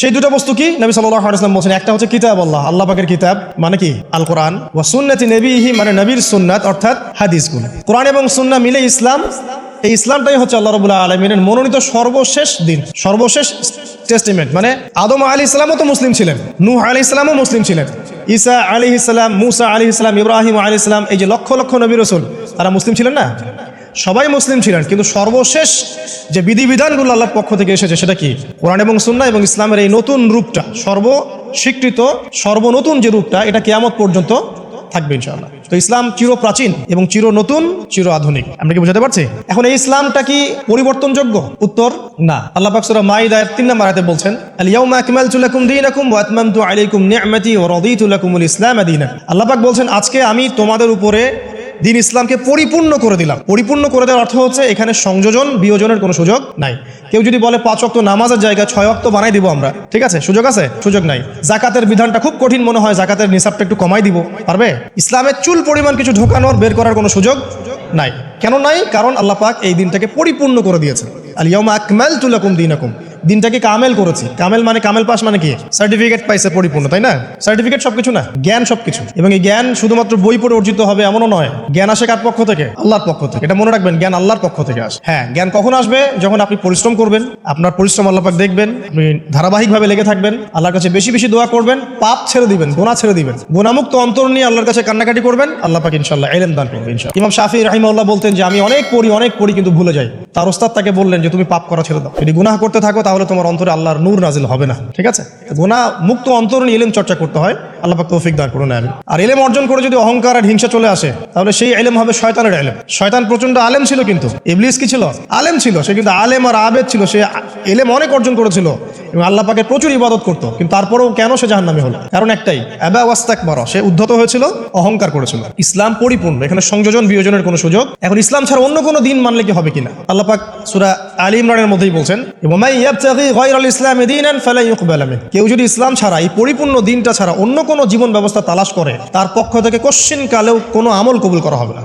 সেই দুটো বস্তু কি? নবী সাল্লাম বলছেন, একটা হচ্ছে কিতাব আল্লাহ আল্লাহ পাকের কিতাব মানে কি? আল কোরআন ও সুন্নতি নবীহি মানে নবীর সুন্নাত, অর্থাৎ হাদিসগুলো। কোরআন এবং সুন্না মিলে ইসলাম। এই ইসলামটাই হচ্ছে আল্লাহ রবুল্লাহ আলমিনের মনোনীত সর্বশেষ দিন, সর্বশেষ টেস্টিমেন্ট মানে আদম আলী ইসলামও তো মুসলিম ছিলেন, নূহ আলী ইসলামও মুসলিম ছিলেন, ঈসা আলী ইসলাম মুসা আলী ইসলাম ইব্রাহিম আলী ইসলাম এই যে লক্ষ লক্ষ নবী রসুল, তারা মুসলিম ছিলেন না? সবাই মুসলিম ছিলেন, কিন্তু সর্বশেষ যে বিধিবিধানগুলো আল্লাহর পক্ষ থেকে এসেছে সেটা কি? কোরআন এবং সুন্না এবং ইসলামের এই নতুন রূপটা সর্ব স্বীকৃত সর্বনতুন যে রূপটা, এটা কিয়ামত পর্যন্ত থাকবে ইনশাআল্লাহ। তো ইসলাম চির প্রাচীন এবং চির নতুন, চির আধুনিক। আমরা কি বুঝাতে পারছি? এখন এই ইসলামটা কি পরিবর্তনযোগ্য? উত্তর, না। আল্লাহ পাক সূরা মাইদার 3 নম্বর আয়াতে বলছেন আলাইকুম ইসলাম আল্লাহ পাক বলছেন, আজকে আমি তোমাদের উপরে দিন ইসলামকে পরিপূর্ণ করে দিলাম। পরিপূর্ণ করে দেওয়ার অর্থ হচ্ছে এখানে সংযোজন, বিয়োজনের কোনো সুযোগ নাই। কেউ যদি বলে পাঁচ অক্ত নামাজের জায়গায় ছয় অক্ত বানাই দিব আমরা, ঠিক আছে? সুযোগ আছে? সুযোগ নাই। জাকাতের বিধানটা খুব কঠিন মনে হয়, জাকাতের নিসাবটা একটু কমাই দিব। পারবে? ইসলামের চুল পরিমাণ কিছু ঢোকানোর, বের করার কোনো সুযোগ নাই। কেন নাই? কারণ আল্লাহ পাক এই দিনটাকে পরিপূর্ণ করে দিয়েছেন। আলিয়াউমা আকমাল তুলাকুম দিনাকুম। দিনটাকে কামেল করেছি। কামেল মানে কামেল পাস মানে কি? সার্টিফিকেট পাইছে পরিপূর্ণ, তাই না? সার্টিফিকেট সবকিছু না, জ্ঞান সবকিছু। এবং এই জ্ঞান শুধুমাত্র বই পড়ে অর্জিত হবে এমনও নয়, জ্ঞান আসে কার পক্ষ থেকে? আল্লাহর পক্ষ থেকে। এটা মনে রাখবেন, জ্ঞান আল্লাহর পক্ষ থেকে আসে। হ্যাঁ জ্ঞান কখন আসবে? যখন আপনি পরিশ্রম করবেন, আপনার পরিশ্রম আল্লাহ পাক দেখবেন, আপনি ধারাবাহিকভাবে লেগে থাকবেন, আল্লাহর কাছে বেশি বেশি দোয়া করবেন, পাপ ছেড়ে দিবেন, গোনা ছেড়ে দিবেন, গোনামুক্ত অন্তর নিয়ে আল্লাহর কাছে কান্নাকাটি করবেন, আল্লাহ পাক ইনশাল্লাহ এলেন দান করবেন ইমাম শাফি রাহিমাউল্লাহ বলতেন যে, আমি অনেক পড়ি অনেক পড়ি কিন্তু ভুলে যাই। তার ওস্তাদ তাকে বললেন যে, তুমি পাপ করা ছেড়ে দাও। যদি গুনাহ করতে থাকো, তাহলে তোমার অন্তরে আল্লাহর নূর নাজিল হবে না। ঠিক আছে? গুনাহ মুক্ত অন্তর নিয়ে এলেম চর্চা করতে হয়। আল্লাহ তৌফিক দান করুন আমি আর এলেম অর্জন করে যদি অহংকার আর হিংসা চলে আসে, তাহলে সেই এলেম হবে শয়তানের এলেম শয়তান প্রচণ্ড আলেম ছিল কিন্তু। ইবলিস কি ছিল? আলেম ছিল। সে কিন্তু আলেম আর আবেদ ছিল। সে এলেম অনেক অর্জন করেছিল এবং আল্লাহ পাকে প্রচুর ইবাদত করতো। কিন্তু তারপরেও কেন সে জাহান্নামী হলো? কারণ একটাই অ্যাবা ওয়াস্তাক সে উদ্ধত হয়েছিল, অহংকার করেছিল। ইসলাম পরিপূর্ণ। এখানে সংযোজন বিয়োজনের কোনো সুযোগ। এখন ইসলাম ছাড়া অন্য কোনো দিন মানলে কি হবে কিনা? আল্লাহ পাক সূরা আলী ইমরানের মধ্যেই বলছেন ইসলাম কেউ যদি ইসলাম ছাড়া, এই পরিপূর্ণ দিনটা ছাড়া অন্য কোনো জীবন ব্যবস্থা তালাশ করে, তার পক্ষ থেকে কোশ্চিন কালেও কোনো আমল কবুল করা হবে না।